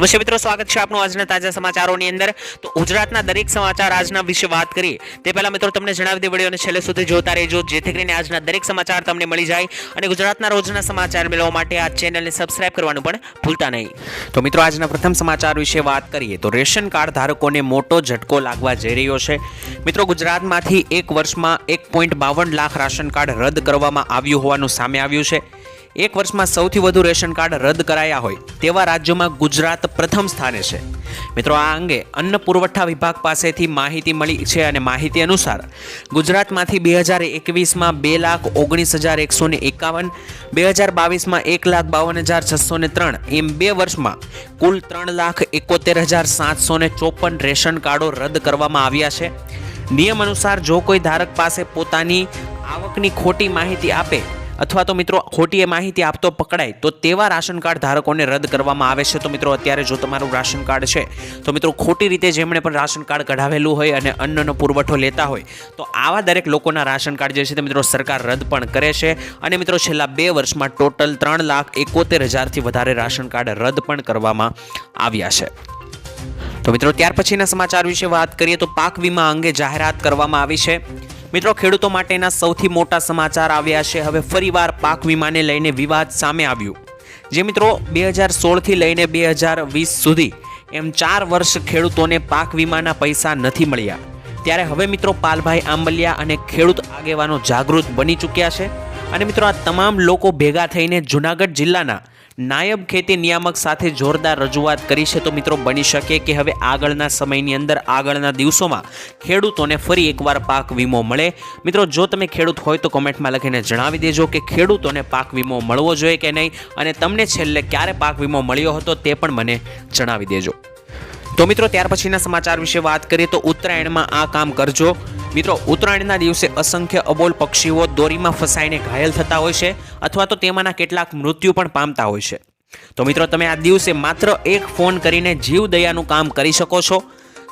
નમસ્તે મિત્રો સ્વાગત છે આપનું આજના તાજા સમાચારોની અંદર. તો ગુજરાતના દરેક સમાચાર આજના વિશે વાત કરીએ. તે પહેલાં મિત્રો તમને જણાવી દે વિડીયોને છેલ્લે સુધી જોતા રહેજો, જેથી કરીને આજના દરેક સમાચાર તમને મળી જાય અને ગુજરાતના રોજના સમાચાર મેળવવા માટે આ ચેનલને સબસ્ક્રાઇબ કરવાનું પણ ભૂલતા નહીં. તો મિત્રો આજના પ્રથમ સમાચાર વિશે વાત કરીએ તો રેશન કાર્ડ ધારકોને મોટો ઝટકો લાગવા જઈ રહ્યો છે. મિત્રો ગુજરાતમાંથી એક વર્ષમાં એક પોઈન્ટ બાવન લાખ રાશન કાર્ડ રદ કરવામાં આવ્યું હોવાનું સામે આવ્યું છે. એક વર્ષમાં સૌથી વધુ રેશન કાર્ડ રદ કરાયા હોય તેવા રાજ્યોમાં ગુજરાત પ્રથમ સ્થાને છે. મિત્રો, આ અંગે અન્ન પુરવઠા વિભાગ પાસેથી માહિતી મળી છે અને માહિતી અનુસાર ગુજરાતમાંથી બે હજાર એકવીસમાં બે લાખ ઓગણીસ હજાર એકસો ને એકાવન, બે હજાર બાવીસમાં એક લાખ બાવન હજાર છસો ને ત્રણ એમ બે વર્ષમાં કુલ ત્રણ લાખ એકોતેર હજાર સાતસો ને ચોપન રેશન કાર્ડો રદ કરવામાં આવ્યા છે. નિયમ અનુસાર જો કોઈ ધારક પાસે પોતાની આવકની ખોટી માહિતી આપે અથવા તો મિત્રો ખોટી એ માહિતી આપતો પકડાય, તો તેવા રાશન કાર્ડ ધારકોને રદ કરવામાં આવે છે. તો મિત્રો અત્યારે જો તમારું રાશન કાર્ડ છે, તો મિત્રો ખોટી રીતે જેમણે પણ રાશન કાર્ડ કઢાવેલું હોય અને અન્નનો પુરવઠો લેતા હોય, તો આવા દરેક લોકોના રાશન કાર્ડ જે છે તે મિત્રો સરકાર રદ પણ કરે છે. અને મિત્રો છેલ્લા બે વર્ષમાં ટોટલ ત્રણ લાખ એકોતેર હજારથી વધારે રાશન કાર્ડ રદ પણ કરવામાં આવ્યા છે. તો મિત્રો ત્યાર પછીના સમાચાર વિશે વાત કરીએ તો પાક વીમા અંગે જાહેરાત કરવામાં આવી છે. મિત્રો, ખેડૂતો માટેના સૌથી મોટા સમાચાર આવ્યા છે. હવે ફરીવાર પાક વીમાને લઈને વિવાદ સામે આવ્યું. જે મિત્રો, બે હજાર સોળથી લઈને બે હજાર વીસ સુધી એમ ચાર વર્ષ ખેડૂતોને પાક વીમાના પૈસા નથી મળ્યા. ત્યારે હવે મિત્રો, પાલભાઈ આંબલિયા અને ખેડૂત આગેવાનો જાગૃત બની ચૂક્યા છે. અને મિત્રો, આ તમામ લોકો ભેગા થઈને જુનાગઢ જિલ્લાના નાયબ ખેતી નિયામક સાથે જોરદાર રજૂઆત કરી છે તો મિત્રો બની શકે કે હવે આગળના સમયની અંદર, આગળના દિવસોમાં ખેડૂતોને ફરી એકવાર પાક વીમો મળે. મિત્રો, જો તમે ખેડૂત હોય તો કોમેન્ટમાં લખીને જણાવી દેજો કે ખેડૂતોને પાક વીમો મળવો જોઈએ કે નહીં અને તમને છેલ્લે ક્યારે પાક વીમો મળ્યો હતો તે પણ મને જણાવી દેજો. તો મિત્રો, ત્યાર પછીના સમાચાર વિશે વાત કરીએ તો ઉત્તરાયણમાં આ કામ કરજો. મિત્રો, ઉત્તરાયણના દિવસે અસંખ્ય અબોલ પક્ષીઓ દોરીમાં ફસાઈને ઘાયલ થતા હોય છે અથવા તો તેમાંના કેટલાક મૃત્યુ પણ પામતા હોય છે. તો મિત્રો, તમે આ દિવસે માત્ર એક ફોન કરીને જીવ દયાનું કામ કરી શકો છો.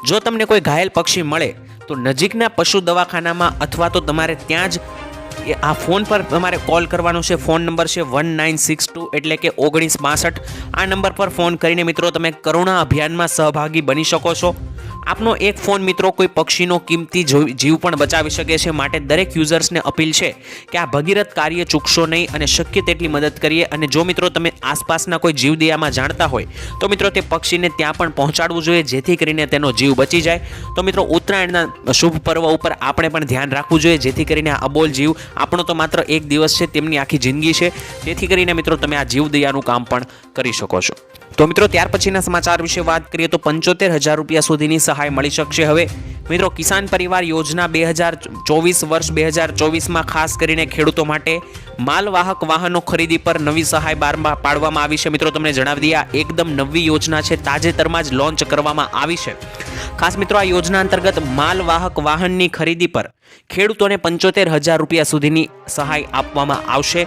જો તમને કોઈ ઘાયલ પક્ષી મળે, તો નજીકના પશુ દવાખાનામાં અથવા તો તમારે ત્યાં જ એ આ ફોન પર તમારે કોલ કરવાનો છે. ફોન નંબર છે વન નાઇન સિક્સ ટુ એટલે કે ઓગણીસ બાસઠ. આ નંબર પર ફોન કરીને મિત્રો તમે કરુણા અભિયાનમાં સહભાગી બની શકો છો. આપનો એક ફોન મિત્રો કોઈ પક્ષીનો કિંમતી જીવ પણ બચાવી શકે છે માટે દરેક યુઝર્સને અપીલ છે કે આ ભગીરથ કાર્ય ચૂકશો નહીં અને શક્ય તેટલી મદદ કરીએ અને જો મિત્રો તમે આસપાસના કોઈ જીવદયામાં જાણતા હોય, તો મિત્રો તે પક્ષીને ત્યાં પણ પહોંચાડવું જોઈએ જેથી કરીને તેનો જીવ બચી જાય. તો મિત્રો ઉત્તરાયણના શુભ પર્વ ઉપર આપણે પણ ધ્યાન રાખવું જોઈએ જેથી કરીને આ અબોલ જીવ આપણો તો માત્ર એક દિવસ છે, તેમની આખી જિંદગી છે. તેથી કરીને મિત્રો તમે આ જીવદયાનું કામ પણ કરી શકો છો. તો મિત્રો, ત્યાર પછીના સમાચાર વિશે વાત કરીએ તો પંચોતેર હજાર રૂપિયા સુધીની સહાય મળી શકશે હવે. મિત્રો, કિસાન પરિવાર યોજના બે હજાર ચોવીસ વર્ષ બે હજાર ચોવીસમાં ખાસ કરીને ખેડૂતો માટે માલવાહક વાહનો ખરીદી પર નવી સહાય બારમાં પાડવામાં આવી છે. મિત્રો, તમને જણાવી દઈએ, આ એકદમ નવી યોજના છે. તાજેતરમાં જ લોન્ચ કરવામાં આવી છે. ખાસ મિત્રો, આ યોજના અંતર્ગત માલવાહક વાહનની ખરીદી પર ખેડૂતોને પંચોતેર હજાર રૂપિયા સુધીની સહાય આપવામાં આવશે.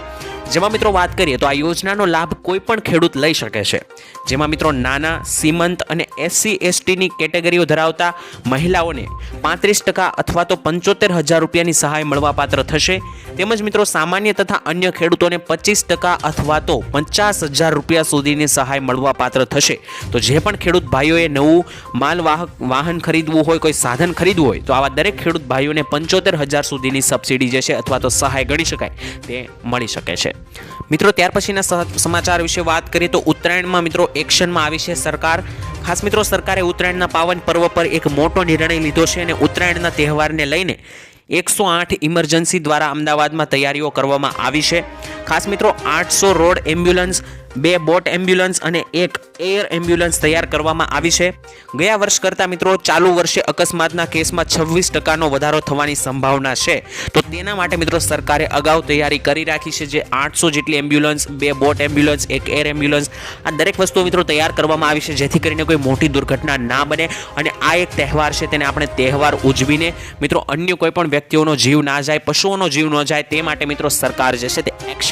જેમાં મિત્રો વાત કરીએ તો આ યોજનાનો લાભ કોઈ પણ ખેડૂત લઈ શકે છે. જેમાં મિત્રો નાના, સીમંત અને એસસી, એસટીની કેટેગરીઓ ધરાવતા મહિલાઓને પાંત્રીસ ટકા અથવા તો પંચોતેર હજાર રૂપિયાની સહાય મળવાપાત્ર થશે. તેમજ મિત્રો સામાન્ય તથા અન્ય ખેડૂતોને પચીસ ટકા અથવા તો પચાસ હજાર રૂપિયા સુધીની સહાય મળવાપાત્ર થશે. તો જે પણ ખેડૂત ભાઈઓએ નવું માલવાહક વાહન ખરીદવું હોય, કોઈ સાધન ખરીદવું હોય, તો આવા દરેક ખેડૂત ભાઈઓને પંચોતેર હજાર સુધીની સબસિડી જે છે અથવા તો સહાય ગણી શકાય તે મળી શકે છે. મિત્રો, ત્યાર પછીના સમાચાર વિશે વાત કરીએ તો ઉત્તરાયણમાં મિત્રો એક્શનમાં આવી છે સરકાર. ખાસ મિત્રો, સરકારે ઉત્તરાયણના પાવન પર્વ પર એક મોટો નિર્ણય લીધો છે અને ઉત્તરાયણના તહેવારને લઈને એકસો આઠ ઇમરજન્સી દ્વારા અમદાવાદમાં તૈયારીઓ કરવામાં આવી છે. ખાસ મિત્રો આઠસો રોડ એમ્બ્યુલન્સ, બે બોટ એમ્બ્યુલન્સ અને એક એર એમ્બ્યુલન્સ તૈયાર કરવામાં આવી છે. ગયા વર્ષ કરતાં મિત્રો ચાલુ વર્ષે અકસ્માતના કેસમાં છવ્વીસ ટકાનો વધારો થવાની સંભાવના છે. તો તેના માટે મિત્રો સરકારે અગાઉ તૈયારી કરી રાખી છે જે આઠસો જેટલી એમ્બ્યુલન્સ, બે બોટ એમ્બ્યુલન્સ, એક એર એમ્બ્યુલન્સ, આ દરેક વસ્તુઓ મિત્રો તૈયાર કરવામાં આવી છે જેથી કરીને કોઈ મોટી દુર્ઘટના ના બને અને આ એક તહેવાર છે તેને આપણે તહેવાર ઉજવીને મિત્રો અન્ય કોઈ પણ વ્યક્તિઓનો જીવ ના જાય, પશુઓનો જીવ ન જાય તે માટે મિત્રો સરકાર જે છે તે એક્શન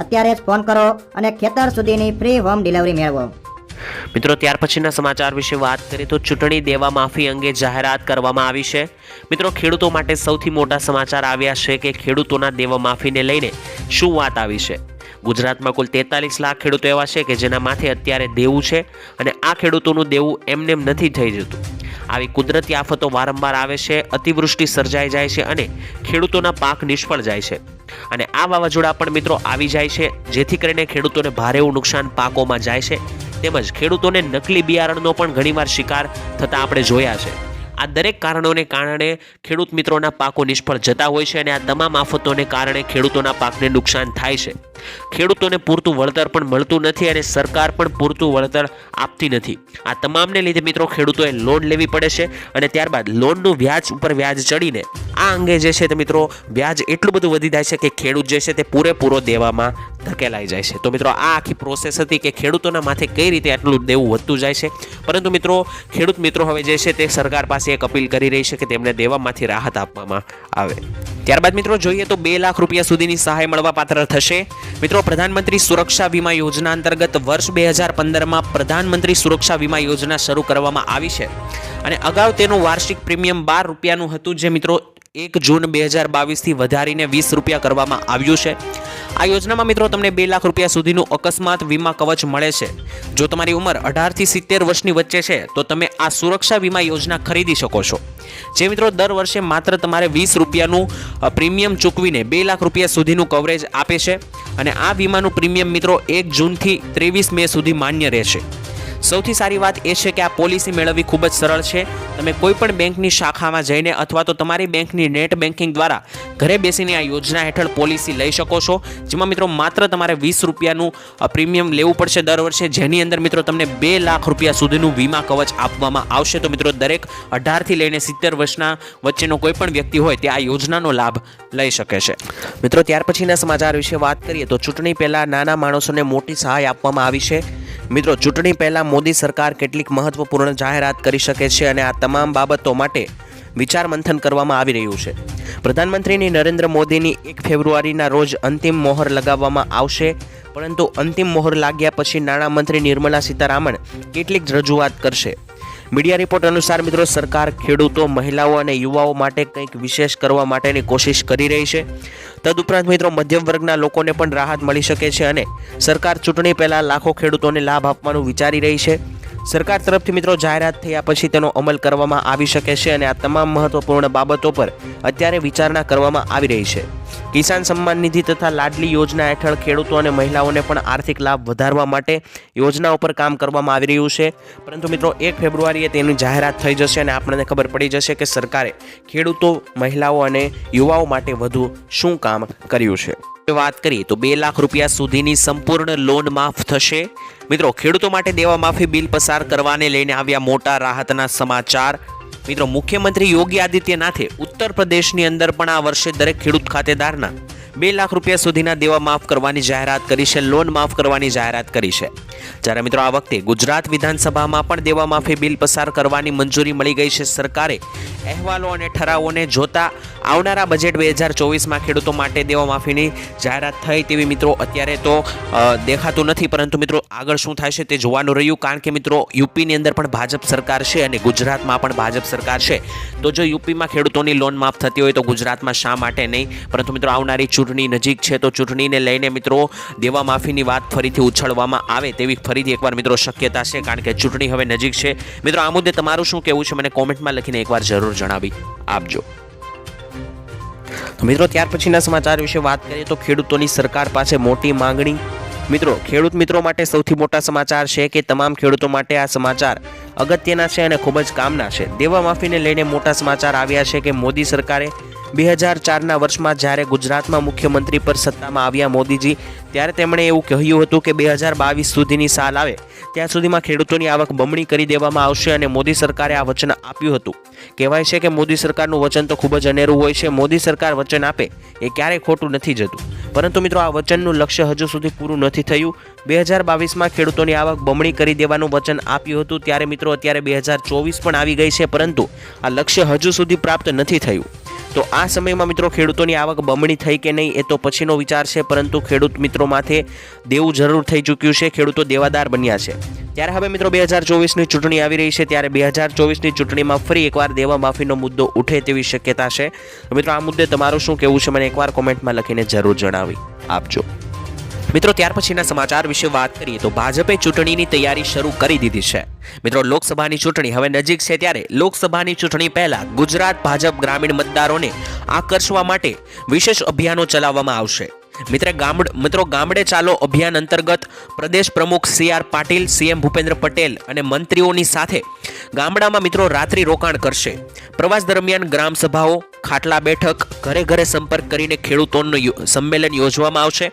અત્યારે જ ફોન કરો અને ખેતર સુધીની ફ્રી હોમ ડિલિવરી મેળવો. મિત્રો, ત્યાર પછીના સમાચાર વિશે વાત કરીએ તો ચૂંટણી દેવા માફી અંગે જાહેરાત કરવામાં આવી છે. મિત્રો, ખેડૂતો માટે સૌથી મોટા સમાચાર આવ્યા છે કે ખેડૂતોના દેવા માફીને લઈને શું વાત આવી છે? ગુજરાતમાં કુલ તેતાલીસ લાખ ખેડૂતો એવા છે કે જેના માથે અત્યારે દેવું છે અને આ ખેડૂતોનું દેવું એમનેમ નથી થઈ જતું. આવી કુદરતી આફતો વારંવાર આવે છે, અતિવૃષ્ટિ સર્જાઈ જાય છે અને ખેડૂતોના પાક નિષ્ફળ જાય છે. અને આ વાવાઝોડા પણ મિત્રો આવી જાય છે, જેથી કરીને ખેડૂતોને ભારે એવું નુકસાન પાકોમાં જાય છે. તેમજ ખેડૂતોને નકલી બિયારણનો પણ ઘણીવાર શિકાર થતા આપણે જોયા છે. આ દરેક કારણોને કારણે ખેડૂત મિત્રોના પાકો નિષ્ફળ જતા હોય છે અને આ તમામ આફતોને કારણે ખેડૂતોના પાકને નુકસાન થાય છે. ખેડૂતોને પૂરતું વળતર પણ મળતું નથી અને સરકાર પણ પૂરતું વળતર આપતી નથી. આ તમામને લીધે મિત્રો ખેડૂતોએ લોન લેવી પડે છે અને ત્યારબાદ લોનનું વ્યાજ ઉપર વ્યાજ ચડીને આ અંગે જે છે તે મિત્રો વ્યાજ એટલું બધું વધી જાય છે કે ખેડૂત જે છે તે પૂરેપૂરો દેવામાં ધકેલાઈ જાય છે. તો મિત્રો, આ આખી પ્રોસેસ હતી કે ખેડૂતોના માથે કઈ રીતે આટલું દેવું વધતું જાય છે. પરંતુ મિત્રો, ખેડૂત મિત્રો હવે જે છે તે સરકાર પાસે એક અપીલ કરી રહી છે કે તેમને દેવામાંથી રાહત આપવામાં આવે. ત્યારબાદ મિત્રો, જોઈએ તો બે લાખ રૂપિયા સુધીની સહાય મળવા પાત્ર થશે. મિત્રો, પ્રધાનમંત્રી સુરક્ષા વીમા યોજના અંતર્ગત વર્ષ બે હજાર પંદરમાં પ્રધાનમંત્રી સુરક્ષા વીમા યોજના શરૂ કરવામાં આવી છે. અને અગાઉ તેનું વાર્ષિક પ્રીમિયમ બાર રૂપિયાનું હતું, જે મિત્રો, એક જૂન બે હજાર બાવીસથી વધારીને વીસ રૂપિયા કરવામાં આવ્યું છે. આ યોજનામાં મિત્રો તમને બે લાખ રૂપિયા સુધીનું અકસ્માત વીમા કવચ મળે છે. જો તમારી ઉંમર અઢારથી સિત્તેર વર્ષની વચ્ચે છે, તો તમે આ સુરક્ષા વીમા યોજના ખરીદી શકો છો. જે મિત્રો દર વર્ષે માત્ર તમારે વીસ રૂપિયાનું પ્રીમિયમ ચૂકવીને બે લાખ રૂપિયા સુધીનું કવરેજ આપે છે અને આ વીમાનું પ્રીમિયમ મિત્રો એક જૂનથી ત્રેવીસ મે સુધી માન્ય રહેશે. સૌથી સારી વાત એ છે કે આ પોલિસી મેળવવી ખૂબ જ સરળ છે. તમે કોઈ પણ બેંકની શાખામાં જઈને અથવા તો તમારી બેંકની નેટ બેન્કિંગ દ્વારા ઘરે બેસીને આ યોજના હેઠળ પોલિસી લઈ શકો છો. જેમાં મિત્રો માત્ર તમારે વીસ રૂપિયાનું પ્રીમિયમ લેવું પડશે દર વર્ષે. જેની અંદર મિત્રો તમને બે લાખ રૂપિયા સુધીનું વીમા કવચ આપવામાં આવશે. તો મિત્રો દરેક અઢારથી લઈને સિત્તેર વર્ષના વચ્ચેનો કોઈ પણ વ્યક્તિ હોય તે આ યોજનાનો લાભ લઈ શકે છે. મિત્રો ત્યાર પછીના સમાચાર વિશે વાત કરીએ તો ચૂંટણી પહેલાં નાના માણસોને મોટી સહાય આપવામાં આવી છે. મિત્રો, ચૂંટણી પહેલાં મોદી સરકાર કેટલીક મહત્વપૂર્ણ જાહેરાત કરી શકે છે અને આ તમામ બાબતો માટે વિચાર મંથન કરવામાં આવી રહ્યું છે. પ્રધાનમંત્રીની નરેન્દ્ર મોદીની એક ફેબ્રુઆરીના રોજ અંતિમ મોહર લગાવવામાં આવશે, પરંતુ અંતિમ મોહર લાગ્યા પછી નાણામંત્રી નિર્મલા સીતારામન કેટલીક રજૂઆત કરશે. મીડિયા રિપોર્ટ અનુસાર મિત્રો, સરકાર ખેડૂતો, મહિલાઓ અને યુવાઓ માટે કંઈક વિશેષ કરવા માટેની કોશિશ કરી રહી છે. તદુપરાંત મિત્રો, મધ્યમ વર્ગના લોકોને પણ રાહત મળી શકે છે અને સરકાર ચૂંટણી પહેલાં લાખો ખેડૂતોને લાભ આપવાનું વિચારી રહી છે. સરકાર તરફથી મિત્રો, જાહેરાત થયા પછી તેનો અમલ કરવામાં આવી શકે છે અને આ તમામ મહત્વપૂર્ણ બાબતો પર અત્યારે વિચારણા કરવામાં આવી રહી છે. કિસાન સન્માન નિધિ તથા લાડલી યોજના હેઠળ ખેડૂતો અને મહિલાઓને પણ આર્થિક લાભ વધારવા માટે યોજનાઓ પર કામ કરવામાં આવી રહ્યું છે. પરંતુ મિત્રો, એક ફેબ્રુઆરીએ તેની જાહેરાત થઈ જશે અને આપણને ખબર પડી જશે કે સરકારે ખેડૂતો, મહિલાઓ અને યુવાઓ માટે વધુ શું કામ કર્યું છે. વાત કરીએ તો બે લાખ રૂપિયા સુધીની સંપૂર્ણ લોન માફ થશે. મિત્રો, ખેડૂતો માટે દેવા માફી બિલ પસાર કરવાને લઈને આવ્યા મોટા રાહતના સમાચાર. મિત્રો મુખ્યમંત્રી યોગી આદિત્યનાથે ઉત્તર પ્રદેશની અંદર પણ આ વર્ષે દરેક ખેડૂત ખાતેદારના બે લાખ રૂપિયા સુધીના દેવા માફ કરવાની જાહેરાત કરી છે, લોન માફ કરવાની જાહેરાત કરી છે. જ્યારે મિત્રો આ વખતે ગુજરાત વિધાનસભામાં પણ દેવા માફી બિલ પસાર કરવાની મંજૂરી મળી ગઈ છે, સરકારે અહેવાલો અને ઠરાવોને જોતા આવનારા બજેટ બે હજાર ચોવીસમાં ખેડૂતો માટે દેવા માફીની જાહેરાત થઈ તેવી મિત્રો અત્યારે તો દેખાતું નથી. પરંતુ મિત્રો આગળ શું થાય છે તે જોવાનું રહ્યું. કારણ કે મિત્રો યુપીની અંદર પણ ભાજપ સરકાર છે અને ગુજરાતમાં પણ ભાજપ સરકાર છે. તો જો યુપીમાં ખેડૂતોની લોન માફ થતી હોય તો ગુજરાતમાં શા માટે નહીં? પરંતુ મિત્રો આવનારી ચૂંટણી નજીક છે, તો ચૂંટણીને લઈને મિત્રો દેવા માફીની વાત ફરીથી ઉછળવામાં આવે તેવી ફરીથી એકવાર મિત્રો શક્યતા છે, કારણ કે ચૂંટણી હવે નજીક છે. મિત્રો, આ મુદ્દે તમારું શું કહેવું છે? મને કોમેન્ટમાં લખીને એકવાર જરૂર જણાવી આપજો. મિત્રો, ત્યાર પછીના સમાચાર વિશે વાત કરીએ તો ખેડૂતોની સરકાર પાસે મોટી માંગણી. મિત્રો, ખેડૂત મિત્રો માટે સૌથી મોટા સમાચાર છે કે તમામ ખેડૂતો માટે આ સમાચાર અગત્યના છે અને ખૂબ જ કામના છે. દેવા માફીને લઈને મોટા સમાચાર આવ્યા છે કે મોદી સરકારે બે હજાર ચારના વર્ષમાં જ્યારે ગુજરાતમાં મુખ્યમંત્રી પર સત્તામાં આવ્યા મોદીજી, ત્યારે તેમણે એવું કહ્યું હતું કે બે હજાર બાવીસ સુધીની સાલ આવે, ત્યાં સુધીમાં ખેડૂતોની આવક બમણી કરી દેવામાં આવશે અને મોદી સરકારે આ વચન આપ્યું હતું. કહેવાય છે કે મોદી સરકારનું વચન તો ખૂબ જ અનેરું હોય છે, મોદી સરકાર વચન આપે એ ક્યારેય ખોટું નથી જતું. પરંતુ મિત્રો, આ વચનનું લક્ષ્ય હજુ સુધી પૂરું નથી થયું. બે હજાર બાવીસમાં ખેડૂતોની આવક બમણી કરી દેવાનું વચન આપ્યું હતું, ત્યારે મિત્રો, અત્યારે બે હજાર ચોવીસ પણ આવી ગઈ છે, પરંતુ આ લક્ષ્ય હજુ સુધી પ્રાપ્ત નથી થયું. તો આ સમયમાં મિત્રો ખેડૂતોની આવક બમણી થઈ કે નહીં એ તો પછીનો વિચાર છે, પરંતુ ખેડૂત મિત્રો માથે દેવું જરૂર થઈ ચૂક્યું છે, ખેડૂતો દેવાદાર બન્યા છે. ત્યારે હવે મિત્રો બે હજાર ચોવીસની ચૂંટણી આવી રહી છે, ત્યારે બે હજાર ચોવીસની ચૂંટણીમાં ફરી એકવાર દેવા માફીનો મુદ્દો ઉઠે તેવી શક્યતા છે. મિત્રો આ મુદ્દે તમારું શું કહેવું છે, મને એકવાર કોમેન્ટમાં લખીને જરૂર જણાવી આપજો. મિત્રો, ત્યાર પછીના સમાચાર વિશે વાત કરીએ તો ભાજપે ચૂંટણીની તૈયારી શરૂ કરી દીધી છે. મિત્રો, લોકસભાની ચૂંટણી હવે નજીક છે ત્યારે લોકસભાની ચૂંટણી પહેલા ગુજરાત ભાજપ ગ્રામીણ મતદારોને આકર્ષવા માટે વિશેષ અભિયાનો ચલાવવામાં આવશે. મિત્ર મિત્રો, ગામડે ચાલો અભિયાન અંતર્ગત પ્રદેશ પ્રમુખ C R Patil CM Bhupendra Patel અને મંત્રીઓની સાથે ગામડામાં મિત્રો રાત્રિ રોકાણ કરશે. પ્રવાસ દરમિયાન ગ્રામ સભાઓ ખાટલા બેઠક ઘરે ઘરે સંપર્ક કરીને ખેડૂતોનું સંમેલન યોજવામાં આવશે.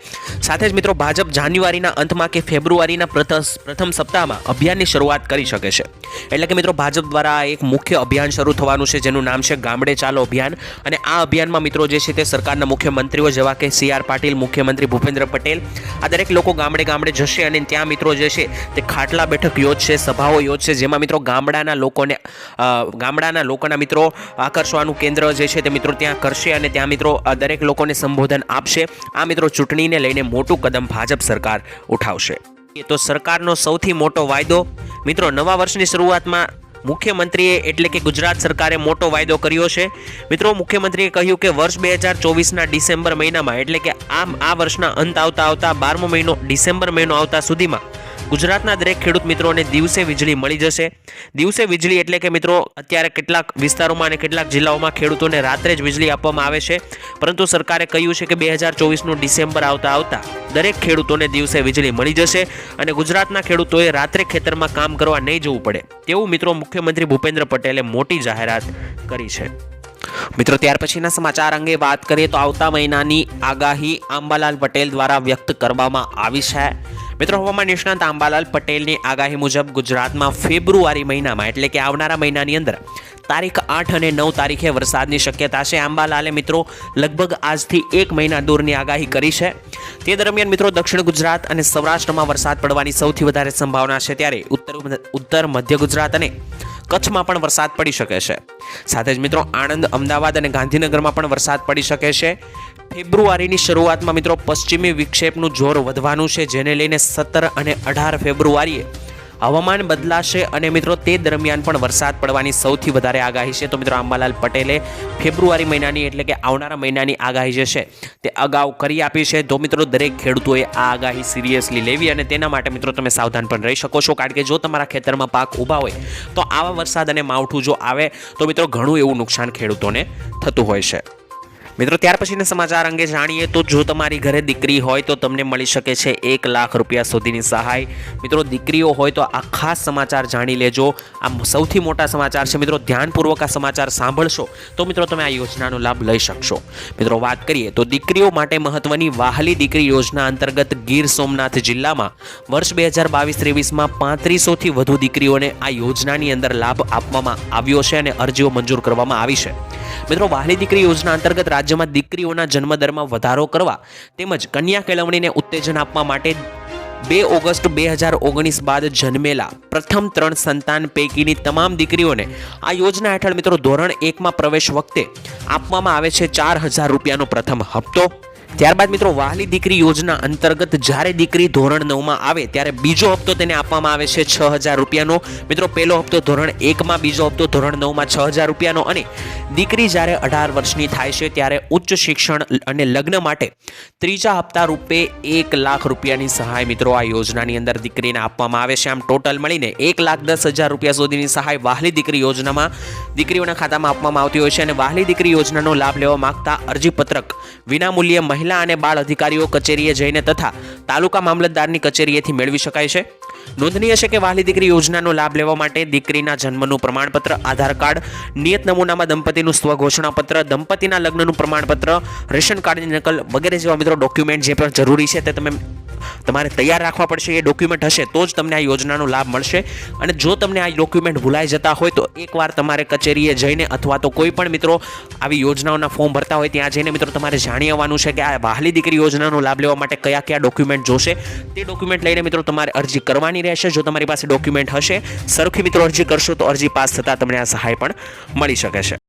સાથે જ મિત્રો ભાજપ જાન્યુઆરીના અંતમાં કે ફેબ્રુઆરીના પ્રથમ પ્રથમ સપ્તાહમાં અભિયાનની શરૂઆત કરી શકે છે. એટલે કે મિત્રો ભાજપ દ્વારા એક મુખ્ય અભિયાન શરૂ થવાનું છે, જેનું નામ છે ગામડે ચાલો અભિયાન. અને આ અભિયાનમાં મિત્રો જે છે તે સરકારના મુખ્યમંત્રીઓ જેવા કે સી આર પાટીલ, મુખ્યમંત્રી ભૂપેન્દ્ર પટેલ, આ દરેક લોકો ગામડે ગામડે જશે અને ત્યાં મિત્રો જે છે તે ખાટલા બેઠક યોજશે, સભાઓ યોજશે, જેમાં મિત્રો ગામડાના લોકોને ગામડાના લોકોના મિત્રો આકર્ષવાનું કેન્દ્ર જે છે તે મિત્રો ત્યાં કરશે અને ત્યાં મિત્રો દરેક લોકોને સંબોધન આપશે. આ મિત્રો ચૂંટણીને લઈને મોટું કદમ ભાજપ સરકાર ઉઠાવશે. તો સરકારનો સૌથી મોટો વાયદો. મિત્રો, નવા વર્ષની શરૂઆતમાં મુખ્યમંત્રીએ એટલે કે ગુજરાત સરકારે મોટો વાયદો કર્યો છે. મિત્રો, મુખ્યમંત્રીએ કહ્યું કે વર્ષ બે હજાર ચોવીસના ડિસેમ્બર મહિનામાં, એટલે કે આમ આ વર્ષના અંત આવતા આવતા બારમો મહિનો ડિસેમ્બર મહિનો આવતા સુધીમાં ગુજરાતના દરેક ખેડૂત મિત્રોને દિવસે વીજળી મળી જશે. દિવસે વીજળી એટલે કે મિત્રો અત્યારે કેટલાક વિસ્તારોમાં અને કેટલાક જિલ્લાઓમાં ખેડૂતોને રાત્રે જ વીજળી આપવામાં આવે છે. પરંતુ સરકારે કહ્યું છે કે બે હજાર ચોવીસનું ડિસેમ્બર આવતા આવતા દરેક ખેડૂતોને દિવસે વીજળી મળી જશે અને ગુજરાતના ખેડૂતોએ રાત્રે ખેતરમાં કામ કરવા નહીં જવું પડે. તેવું મિત્રો મુખ્યમંત્રી ભૂપેન્દ્ર પટેલે મોટી જાહેરાત કરી છે. મિત્રો ત્યાર પછીના સમાચાર અંગે વાત કરીએ તો આવતા મહિનાની આગાહી આંબાલાલ પટેલ દ્વારા વ્યક્ત કરવામાં આવી છે. મિત્રો, હવામાન નિષ્ણાંત આંબાલાલ પટેલની આગાહી મુજબ ગુજરાતમાં ફેબ્રુઆરી મહિનામાં, એટલે કે આવનારા મહિનાની અંદર, તારીખ આઠ અને નવ તારીખે વરસાદની શક્યતા છે. આંબાલાલે, મિત્રો, લગભગ આજથી એક મહિના દૂરની આગાહી કરી છે. તે દરમિયાન, મિત્રો, દક્ષિણ ગુજરાત અને સૌરાષ્ટ્રમાં વરસાદ પડવાની સૌથી વધારે સંભાવના છે ત્યારે ઉત્તર ઉત્તર મધ્ય ગુજરાત અને કચ્છમાં પણ વરસાદ પડી શકે છે. સાથે જ, મિત્રો, આણંદ, અમદાવાદ અને ગાંધીનગરમાં પણ વરસાદ પડી શકે છે. ફેબ્રુઆરીની શરૂઆતમાં મિત્રો પશ્ચિમી વિક્ષેપનું જોર વધવાનું છે, જેને લઈને સત્તર અને અઢાર ફેબ્રુઆરીએ હવામાન બદલાશે અને મિત્રો તે દરમિયાન પણ વરસાદ પડવાની સૌથી વધારે આગાહી છે. તો મિત્રો આંબાલાલ પટેલે ફેબ્રુઆરી મહિનાની એટલે કે આવનારા મહિનાની આગાહી જે છે તે અગાઉ કરી આપી છે. તો મિત્રો દરેક ખેડૂતોએ આ આગાહી સિરિયસલી લેવી અને તેના માટે મિત્રો તમે સાવધાન પણ રહી શકો છો. કારણ કે જો તમારા ખેતરમાં પાક ઊભા હોય તો આવા વરસાદ અને માવઠું જો આવે તો મિત્રો ઘણું એવું નુકસાન ખેડૂતોને થતું હોય છે. મિત્રો, ત્યાર પછીના સમાચાર અંગે જાણીએ તો જો તમારી ઘરે દીકરી હોય તો તમને મળી શકે છે એક લાખ રૂપિયા સુધીની સહાય. મિત્રો, દીકરીઓ હોય તો આ ખાસ સમાચાર જાણી લેજો. આ સૌથી મોટા સમાચાર છે. મિત્રો, ધ્યાનપૂર્વક આ સમાચાર સાંભળશો તો મિત્રો, તમે આ યોજનાનો લાભ લઈ શકશો. મિત્રો, વાત કરીએ તો દીકરીઓ માટે મહત્વની વાહલી દીકરી યોજના અંતર્ગત ગીર સોમનાથ જિલ્લામાં વર્ષ બે હજાર બાવીસ ત્રેવીસમાં પાંત્રીસોથી વધુ દીકરીઓને આ યોજનાની અંદર લાભ આપવામાં આવ્યો છે અને અરજીઓ મંજૂર કરવામાં આવી છે. મિત્રો, વાહલી દીકરી યોજના અંતર્ગત રાજ્યમાં દીકરીઓના જન્મદરમાં વધારો કરવા તેમજ કન્યા કેળવણીને ઉત્તેજન આપવા માટે બે ઓગસ્ટ બે હજાર ઓગણીસ બાદ જન્મેલા પ્રથમ ત્રણ સંતાન પૈકીની તમામ દીકરીઓને આ યોજના હેઠળ મિત્રો ધોરણ એકમાં પ્રવેશ વખતે આપવામાં આવે છે ચાર હજાર રૂપિયાનો પ્રથમ હપ્તો. ત્યારબાદ મિત્રો, વાહલી દીકરી યોજના અંતર્ગત જ્યારે દીકરી ધોરણ નવમાં આવે, ત્યારે બીજો હપ્તો તેને આપવામાં આવે છે છ હજાર રૂપિયાનો. મિત્રો, પહેલો હપ્તો ધોરણ એકમાં, બીજો હપ્તો ધોરણ નવમાં છ હજાર રૂપિયાનો. અને દીકરી જ્યારે અઢાર વર્ષની થાય છે, ત્યારે ઉચ્ચ શિક્ષણ અને લગ્ન માટે ત્રીજા હપ્તા રૂપે એક લાખ રૂપિયાની સહાય મિત્રો આ યોજનાની અંદર દીકરીને આપવામાં આવે છે. આમ ટોટલ મળીને એક લાખ દસ હજાર રૂપિયા સુધીની સહાય વાહલી દીકરી યોજનામાં દીકરીઓના ખાતામાં આપવામાં આવતી હોય છે. અને વાહલી દીકરી યોજનાનો લાભ લેવા માંગતા અરજીપત્રક વિનામૂલ્યે મહિલા અને બાળ અધિકારીઓ કચેરીએ જઈને તથા તાલુકા મામલતદારની કચેરીએથી મેળવી શકાય છે. નોંધનીય છે કે વાહલી દીકરી યોજનાનો લાભ લેવા માટે દીકરીના જન્મનું પ્રમાણપત્ર, આધાર કાર્ડ, નિયત નમૂનામાં દંપતીનું સ્વઘોષણાપત્ર, દંપતીના લગ્નનું પ્રમાણપત્ર, રેશન કાર્ડની નકલ વગેરે જેવા મિત્રો ડોક્યુમેન્ટ જે પણ જરૂરી છે તે તમે તમારે તૈયાર રાખવા પડશે, એ ડોક્યુમેન્ટ હશે, તો જ તમને આ યોજનાનો લાભ મળશે. અને જો તમને આ ડોક્યુમેન્ટ ભૂલાઈ જતા હોય, તો એકવાર તમારે કચેરીએ જઈને અથવા તો કોઈ પણ મિત્રો આવી યોજનાઓના ફોર્મ ભરતા હોય, ત્યાં જઈને મિત્રો તમારે જાણી આવવાનું છે કે આ વહાલી દીકરી યોજનાનો લાભ લેવા માટે કયા કયા ડોક્યુમેન્ટ જોશે. તે ડોક્યુમેન્ટ લઈને મિત્રો તમારે અરજી કરવાની રહેશે. જો તમારી પાસે ડોક્યુમેન્ટ હશે, સરખી મિત્રો અરજી કરશો, તો અરજી પાસ થતાં તમને આ સહાય પણ મળી શકે છે.